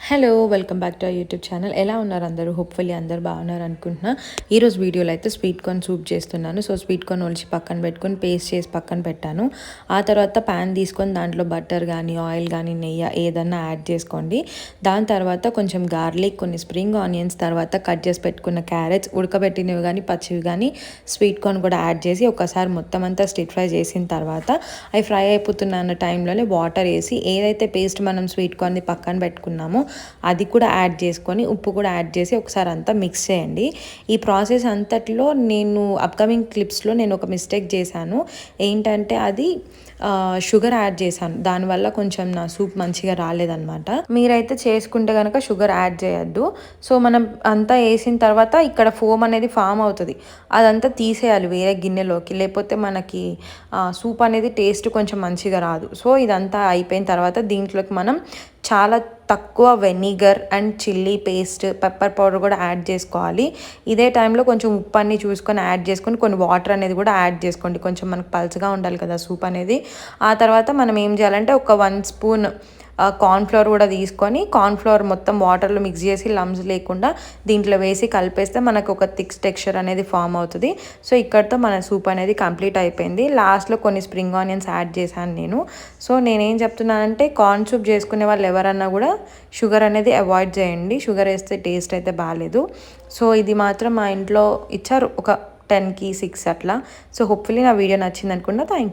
Hello welcome back to YouTube channel ఎలా ఉన్నారు అందరూ? హోప్ఫుల్లీ అందరూ బాగున్నారు అనుకుంటున్నా. ఈరోజు వీడియోలో అయితే స్వీట్ కార్న్ సూప్ చేస్తున్నాను. సో స్వీట్ కార్న్ ఒలిచి పక్కన పెట్టుకొని పేస్ట్ చేసి పక్కన పెట్టాను. ఆ తర్వాత ప్యాన్ తీసుకొని దాంట్లో బటర్ కానీ ఆయిల్ కానీ నెయ్యి ఏదన్నా యాడ్ చేసుకోండి. దాని తర్వాత కొంచెం గార్లిక్ కొన్ని స్ప్రింగ్ ఆనియన్స్ తర్వాత కట్ చేసి పెట్టుకున్న క్యారెట్స్ ఉడకబెట్టినవి కానీ పచ్చివి కానీ స్వీట్ కార్న్ కూడా యాడ్ చేసి ఒకసారి మొత్తం అంతా స్టిట్ ఫ్రై చేసిన తర్వాత అవి ఫ్రై అయిపోతున్న అన్న టైంలోనే వాటర్ వేసి ఏదైతే పేస్ట్ మనం స్వీట్ కార్న్ది పక్కన పెట్టుకున్నామో అది కూడా యాడ్ చేసుకొని ఉప్పు కూడా యాడ్ చేసి ఒకసారి అంతా మిక్స్ చేయండి. ఈ ప్రాసెస్ అంతట్లో నేను అప్కమింగ్ క్లిప్స్లో నేను ఒక మిస్టేక్ చేశాను. ఏంటంటే అది షుగర్ యాడ్ చేశాను. దానివల్ల కొంచెం నా సూప్ మంచిగా రాలేదనమాట మీరైతే చేసుకుంటే కనుక షుగర్ యాడ్ చేయొద్దు. సో మనం అంతా వేసిన తర్వాత ఇక్కడ ఫోమ్ అనేది ఫామ్ అవుతుంది. అదంతా తీసేయాలి వేరే గిన్నెలోకి. లేకపోతే మనకి సూప్ అనేది టేస్ట్ కొంచెం మంచిగా రాదు. సో ఇదంతా అయిపోయిన తర్వాత దీంట్లోకి మనం చాలా తక్కువ vinegar and chilli paste pepper powder కూడా యాడ్ చేసుకోవాలి. ఇదే టైంలో కొంచెం ఉప్పు అన్ని చూసుకొని యాడ్ చేసుకొని కొన్ని వాటర్ అనేది కూడా యాడ్ చేసుకోండి. కొంచెం మనకు పల్చగా ఉండాలి కదా సూప్ అనేది. ఆ తర్వాత మనం ఏం చేయాలంటే ఒక వన్ స్పూన్ కార్న్ఫ్లోర్ కూడా తీసుకొని కార్న్ఫ్లోర్ మొత్తం వాటర్లో మిక్స్ చేసి లమ్స్ లేకుండా దీంట్లో వేసి కలిపేస్తే మనకు ఒక థిక్ టెక్స్చర్ అనేది ఫామ్ అవుతుంది. సో ఇక్కడితో మన సూప్ అనేది కంప్లీట్ అయిపోయింది. లాస్ట్లో కొన్ని స్ప్రింగ్ ఆనియన్స్ యాడ్ చేశాను నేను. సో నేనేం చెప్తున్నానంటే కార్న్ సూప్ చేసుకునే వాళ్ళు ఎవరన్నా కూడా షుగర్ అనేది అవాయిడ్ చేయండి. షుగర్ వేస్తే టేస్ట్ అయితే బాగాలేదు సో ఇది మాత్రం మా ఇంట్లో ఇచ్చారు ఒక టెన్కి సిక్స్ అట్లా. సో హోప్ఫుల్లీ నా వీడియో నచ్చింది అనుకున్నా థ్యాంక్ యూ